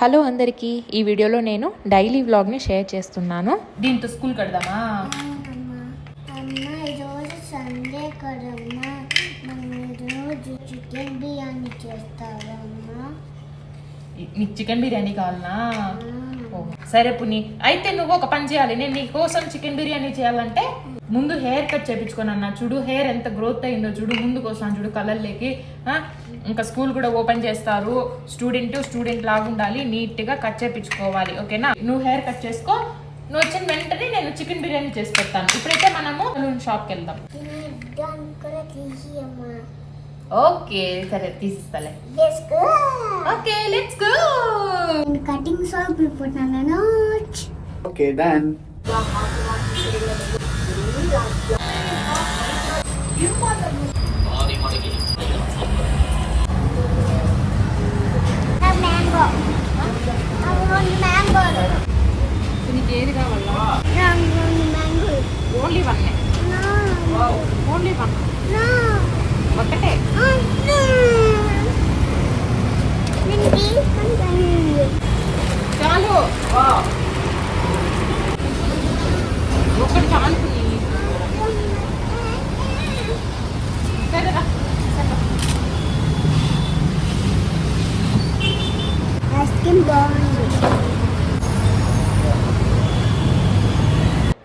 Hello అందరికీ ఈ వీడియోలో నేను డైలీ వ్లాగ్ని షేర్ చేస్తున్నాను. దీంతో స్కూల్ కడదామా? చికెన్ బిర్యానీ చేస్తావమ్మా నీకు చికెన్ బిర్యానీ కావాలనా? ఓ, సరే పుని అయితే నువ్వు ఒక పని చేయాలి. నేను నీ కోసం చికెన్ బిర్యానీ చేయాలంటే ముందు హెయిర్ కట్ చేపించుకొని అన్న. చూడు హెయిర్ ఎంత గ్రోత్ అయిందో చూడు ముందుకు వస్తాను చూడు కలర్లేకి ఇంకా స్కూల్ కూడా ఓపెన్ చేస్తారు. స్టూడెంట్ స్టూడెంట్ లాగా ఉండాలి. కట్ చేపించుకోవాలి. ఓకేనా? నువ్వు హెయిర్ కట్ చేసుకో. నువ్వు వచ్చిన వెంటనే నేను చికెన్ బిర్యానీ చేసి పెడతాను. ఇప్పుడైతే మనము షాప్కి వెళ్దాం. Okay, correct. This is Let's go. Okay, let's go. And cutting saw we put on a notch. Okay, then. You want ఒకటే చాలు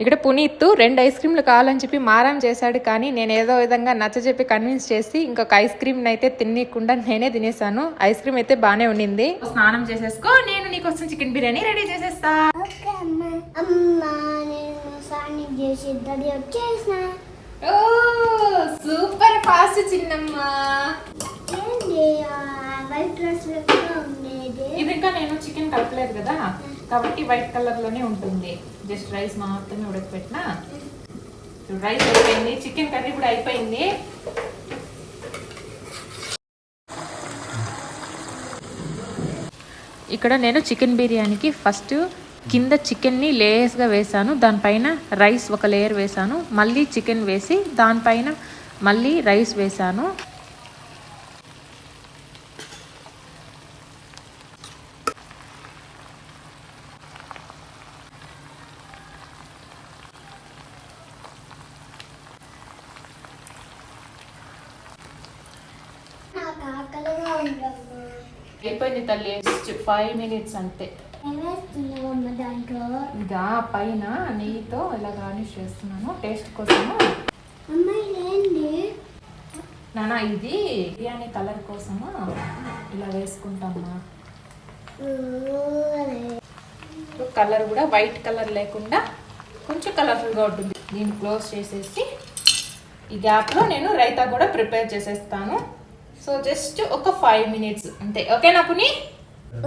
ఇక్కడ పునీత్ రెండు ఐస్ క్రీమ్లు కావాలని చెప్పి మారం చేశాడు కానీ నేను ఏదో విధంగా నచ్చ చెప్పి కన్విన్స్ చేసి ఇంకొక ఐస్ క్రీమ్ అయితే తినకుండా నేనే తినేసాను. ఐస్ క్రీమ్ అయితే బాగానే ఉండింది స్నానం చేసేసుకో నేను నీకోసం చికెన్ బిర్యానీ రెడీ చేసేస్తా. ఓకే అమ్మ. అమ్మ నేను స్నానం చేసి రెడీ వచ్చేసిన. ఓ సూపర్ ఫాస్ట్ చిన్నమ్మా. ఇది ఇంకా నేను చికెన్ కలపలేదు కదా. కాబట్టి వైట్ కలర్లోనే ఉంటుంది. జస్ట్ రైస్ మాత్రమే ఉడకపెట్టినా. రైస్ అయిపోయింది. చికెన్ కర్రీ కూడా అయిపోయింది. ఇక్కడ నేను చికెన్ బిర్యానీకి ఫస్ట్ కింద చికెన్ని లేయర్స్గా వేసాను దానిపైన రైస్ ఒక లేయర్ వేసాను మళ్ళీ చికెన్ వేసి దానిపైన మళ్ళీ రైస్ వేసాను అయిపోయింది తల్లి. ఫైవ్ మినిట్స్ అంతే. ఇదా పైన నెయ్యితో ఇలా గార్నిష్ చేస్తున్నాను టేస్ట్ కోసము. నానా ఇది బిర్యానీ కలర్ కోసము ఇలా వేసుకుంటామా కలర్ కూడా వైట్ కలర్ లేకుండా కొంచెం కలర్ఫుల్గా ఉంటుంది. దీన్ని క్లోజ్ చేసేసి ఈ గ్యాప్లో నేను రైతా కూడా ప్రిపేర్ చేసేస్తాను. సో జస్ట్ ఒక ఫైవ్ మినిట్స్ అంతే. ఓకేనా పుని?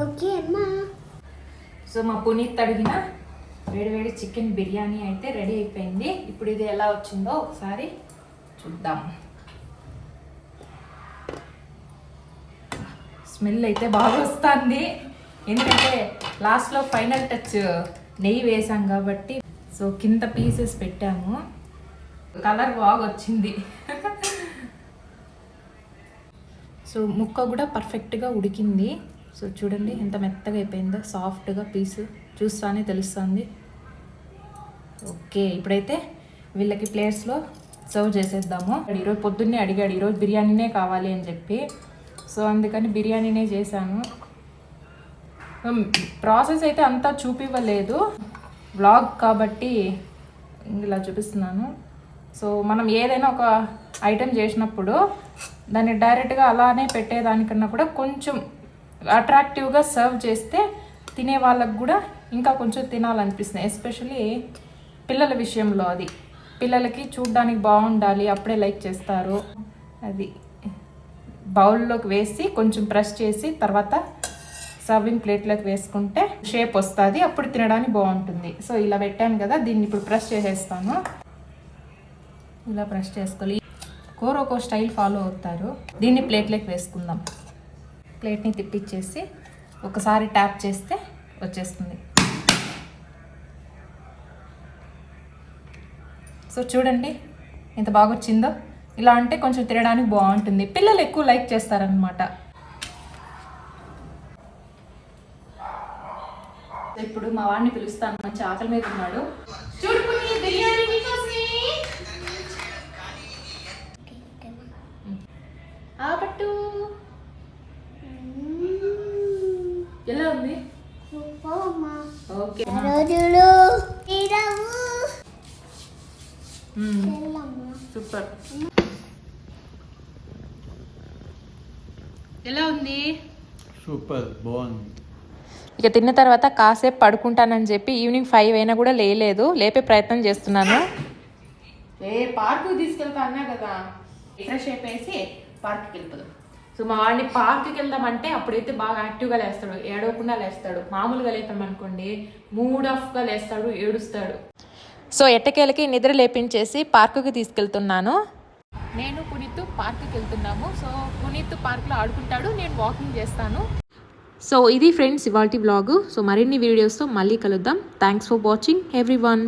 ఓకే అమ్మా. సో మా పునీత్ అడిగిన వేడివేడి చికెన్ బిర్యానీ అయితే రెడీ అయిపోయింది. ఇప్పుడు ఇది ఎలా వచ్చిందో ఒకసారి చూద్దాం. స్మెల్ అయితే బాగా వస్తుంది. ఎందుకంటే లాస్ట్లో ఫైనల్ టచ్ నెయ్యి వేసాం కాబట్టి సో కింద పీసెస్ పెట్టాము. కలర్ బాగా వచ్చింది సో ముక్క కూడా పర్ఫెక్ట్గా ఉడికింది. సో చూడండి ఎంత మెత్తగా అయిపోయిందో సాఫ్ట్గా పీస్. చూస్తానే తెలుస్తుంది. ఓకే ఇప్పుడైతే వీళ్ళకి ప్లేట్స్లో సర్వ్ చేసేద్దాము. ఈరోజు పొద్దున్నే అడిగాడు ఈరోజు బిర్యానీనే కావాలి అని చెప్పి. సో అందుకని బిర్యానీనే చేశాను. ప్రాసెస్ అయితే అంతా చూపివ్వలేదు. వ్లాగ్ కాబట్టి ఇలా చూపిస్తున్నాను. సో మనం ఏదైనా ఒక ఐటెం చేసినప్పుడు దాన్ని డైరెక్ట్గా అలానే పెట్టేదానికన్నా కూడా కొంచెం అట్రాక్టివ్గా సర్వ్ చేస్తే తినే వాళ్ళకు కూడా ఇంకా కొంచెం తినాలనిపిస్తుంది. ఎస్పెషలీ పిల్లల విషయంలో అది. పిల్లలకి చూడ్డానికి బాగుండాలి అప్పుడే లైక్ చేస్తారు. అది బౌల్లోకి వేసి కొంచెం ప్రెస్ చేసి తర్వాత సర్వింగ్ ప్లేట్లోకి వేసుకుంటే షేప్ వస్తుంది అప్పుడు తినడానికి బాగుంటుంది. సో ఇలా పెట్టాను కదా దీన్ని ఇప్పుడు ప్రెస్ చేసేస్తాను. ఇలా ప్రెస్ చేసుకోవాలి. కూర ఒక్కో స్టైల్ ఫాలో అవుతారు దీన్ని ప్లేట్లోకి వేసుకుందాం. ప్లేట్ని తిప్పించేసి ఒకసారి ట్యాప్ చేస్తే వచ్చేస్తుంది. సో చూడండి ఎంత బాగా వచ్చిందో ఇలా అంటే కొంచెం తినడానికి బాగుంటుంది. పిల్లలు ఎక్కువ లైక్ చేస్తారనమాట ఇప్పుడు మా వాడిని పిలుస్తాను. మంచి ఆకలి మీద ఉన్నాడు చూడు పుని, బిర్యానీ నీకోసమే. ఆ పట్టు ఎలా ఉంది సూపర్మా ఓకే రోజులు సూపర్. ఎలా ఉంది? సూపర్ బాగుంది. ఇక తిన్న తర్వాత కాసేపు పడుకుంటానని చెప్పి ఈవినింగ్ ఫైవ్ అయినా కూడా లేలేదు లేపే ప్రయత్నం చేస్తున్నాను. ఏ పార్కు తీసుకెళ్తా అన్నా కదా. ఫ్రెష్ అయిపోయేసి పార్క్కి వెళ్ళిపోదాం. సో మా వాడిని పార్క్కి వెళ్దామంటే అప్పుడైతే బాగా యాక్టివ్గా లేస్తాడు. ఏడవకుండా లేస్తాడు. మామూలుగా లేపాం అనుకోండి మూడ్ ఆఫ్గా లేస్తాడు ఏడుస్తాడు. సో ఎట్టకేలకి నిద్ర లేపించేసి పార్కుకి తీసుకెళ్తున్నాను. నేను పునీత్ పార్క్కి వెళ్తున్నాము. సో పునీత్ పార్క్లో ఆడుకుంటాడు నేను వాకింగ్ చేస్తాను. సో ఇది ఫ్రెండ్స్ ఇవాళ వ్లాగు సో మరిన్ని వీడియోస్తో మళ్ళీ కలుద్దాం. Thanks for watching everyone